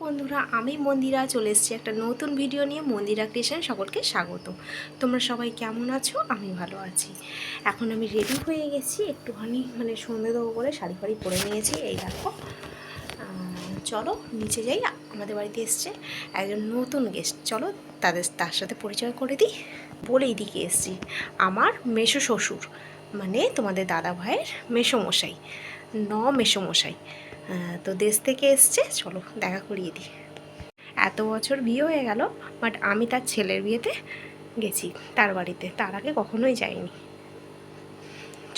বন্ধুরা, আমি মন্দিরা চলে এসেছি একটা নতুন ভিডিও নিয়ে। মন্দিরা ক্রিয়েশন সকলকে স্বাগত। তোমরা সবাই কেমন আছো? আমি ভালো আছি। এখন আমি রেডি হয়ে গেছি। একটুখানি মানে সন্ধে দেবো করে শাড়ি ফাড়ি পরে নিয়েছি। এই দেখো। চলো, নিচে যাই। আমাদের বাড়িতে এসছে একজন নতুন গেস্ট চলো, তাদের, তার সাথে পরিচয় করে দিই। বলে এইদিকে এসছি। আমার মেসো শ্বশুর। মানে তোমাদের দাদা ভাইয়ের মেসোমশাই, ন মেসোমশাই। তো দেশ থেকে এসছে, চলো দেখা করিয়ে দিই। এত বছর বিয়ে হয়ে গেল বাট আমি তার ছেলের বিয়েতে গেছি, তার বাড়িতে। তার আগে কখনোই যাইনি।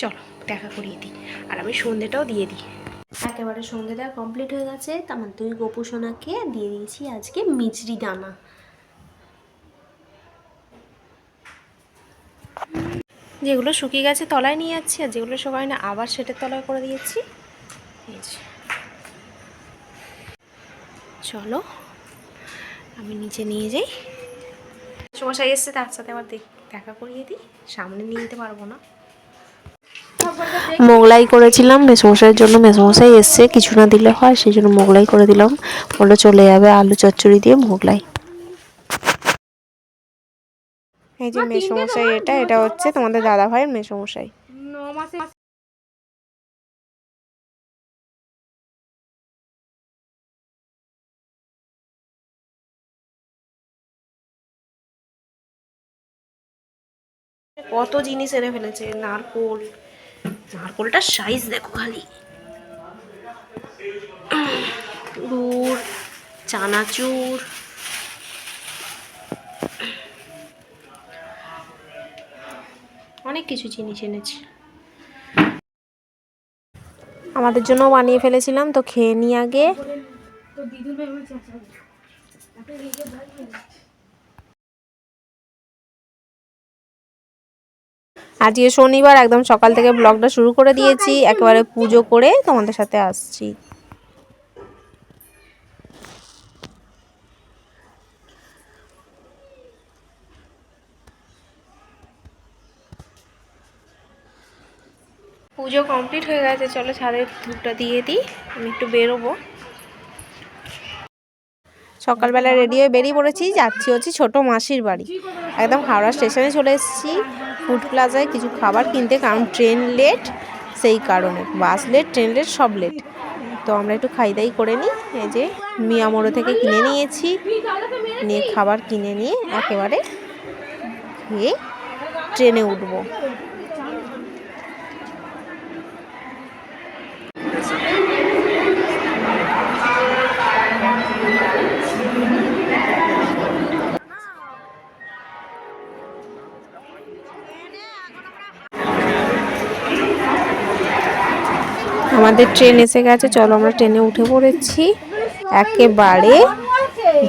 চলো দেখা করিয়ে দিই, আর আমি সন্ধেটাও দিয়ে দিই। একেবারে সন্ধেটা কমপ্লিট হয়ে গেছে আমার দুই গোপু সোনাকে দিয়ে দিয়েছি আজকে মিচড়ি দানা। যেগুলো শুকিয়ে গেছে তলায় নিয়ে যাচ্ছি, আর যেগুলো শুকায় না আবার সেটার তলায় করে দিয়েছি। চলো, আমি নিচে নিয়ে যাই। সমস্যায় এসছে, তার সাথে আবার দেখ- করিয়ে দিই। সামনে নিয়ে যেতে পারব না। মোগলাই করেছিলাম, মেসমশাইয়ের জন্য মেসমশাই এসছে, কিছু না দিলে হয়, সেই জন্য মোগলাই করে দিলাম। বলল চলে যাবে আলু চচ্চড়ি দিয়ে মোগলাই। এই যে মেসমশাই এটা এটা হচ্ছে তোমাদের দাদা ভাইয়ের মেসমশাই। কত জিনিস এনে ফেলেছে নারকোল। নারকোলটার সাইজ দেখো খালি। গুড় চানাচুর অনেক কিছু জিনিস এনেছে। আমাদের জন্য বানিয়ে ফেলেছিলাম, তো খেয়ে নিই আগে। আজকে শনিবার, একদম সকাল থেকে ব্লগটা শুরু করে দিয়েছি। একেবারে পুজো করে তোমাদের সাথে আসছি। পুজো কমপ্লিট হয়ে গেছে, চলো ছাদের ধূপটা দিয়ে দিই, আমি একটু বেরোবো। সকালবেলা রেডি হয়ে বেরিয়ে পড়েছি, যাচ্ছি হচ্ছে ছোট মাসির বাড়ি। একদম হাওড়া স্টেশনে চলে এসেছি ফুড প্লাজায় কিছু খাবার কিনতে, কারণ ট্রেন লেট সেই কারণে। বাস লেট ট্রেন লেট সব লেট তো আমরা একটু খাই দাই করে নিই, এই যে মিয়ামোড়ো থেকে কিনে নিয়েছি। নিয়ে খাবার কিনে নিয়ে একেবারে খেয়ে ট্রেনে উঠবো। আমাদের ট্রেন এসে গেছে, চলো আমরা ট্রেনে উঠে পড়েছি। একেবারে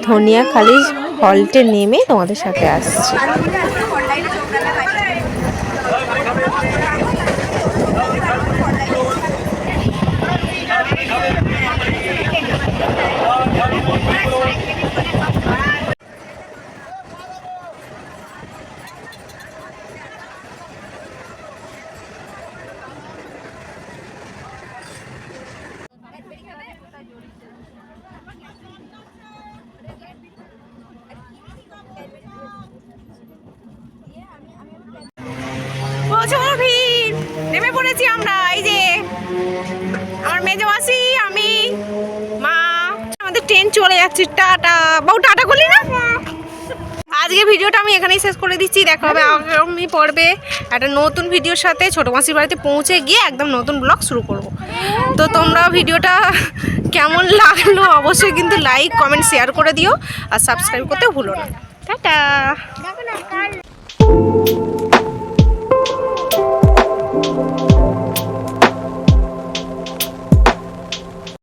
ধনিয়াখালি হল্টে নেমে তোমাদের সাথে আসছি। ট্রেন চলে যাচ্ছে, টাটা। বউ টাটা করলি না? আজকে ভিডিওটা আমি এখানেই শেষ করে দিচ্ছি। দেখা হবে আগামী পর্বে একটা নতুন ভিডিওর সাথে। ছোটো মাসির বাড়িতে পৌঁছে গিয়ে একদম নতুন ব্লগ শুরু করব। তো তোমরা ভিডিওটা কেমন লাগল অবশ্যই কিন্তু লাইক কমেন্ট শেয়ার করে দিও। আর সাবস্ক্রাইব করতে ভুলো না। টাটা।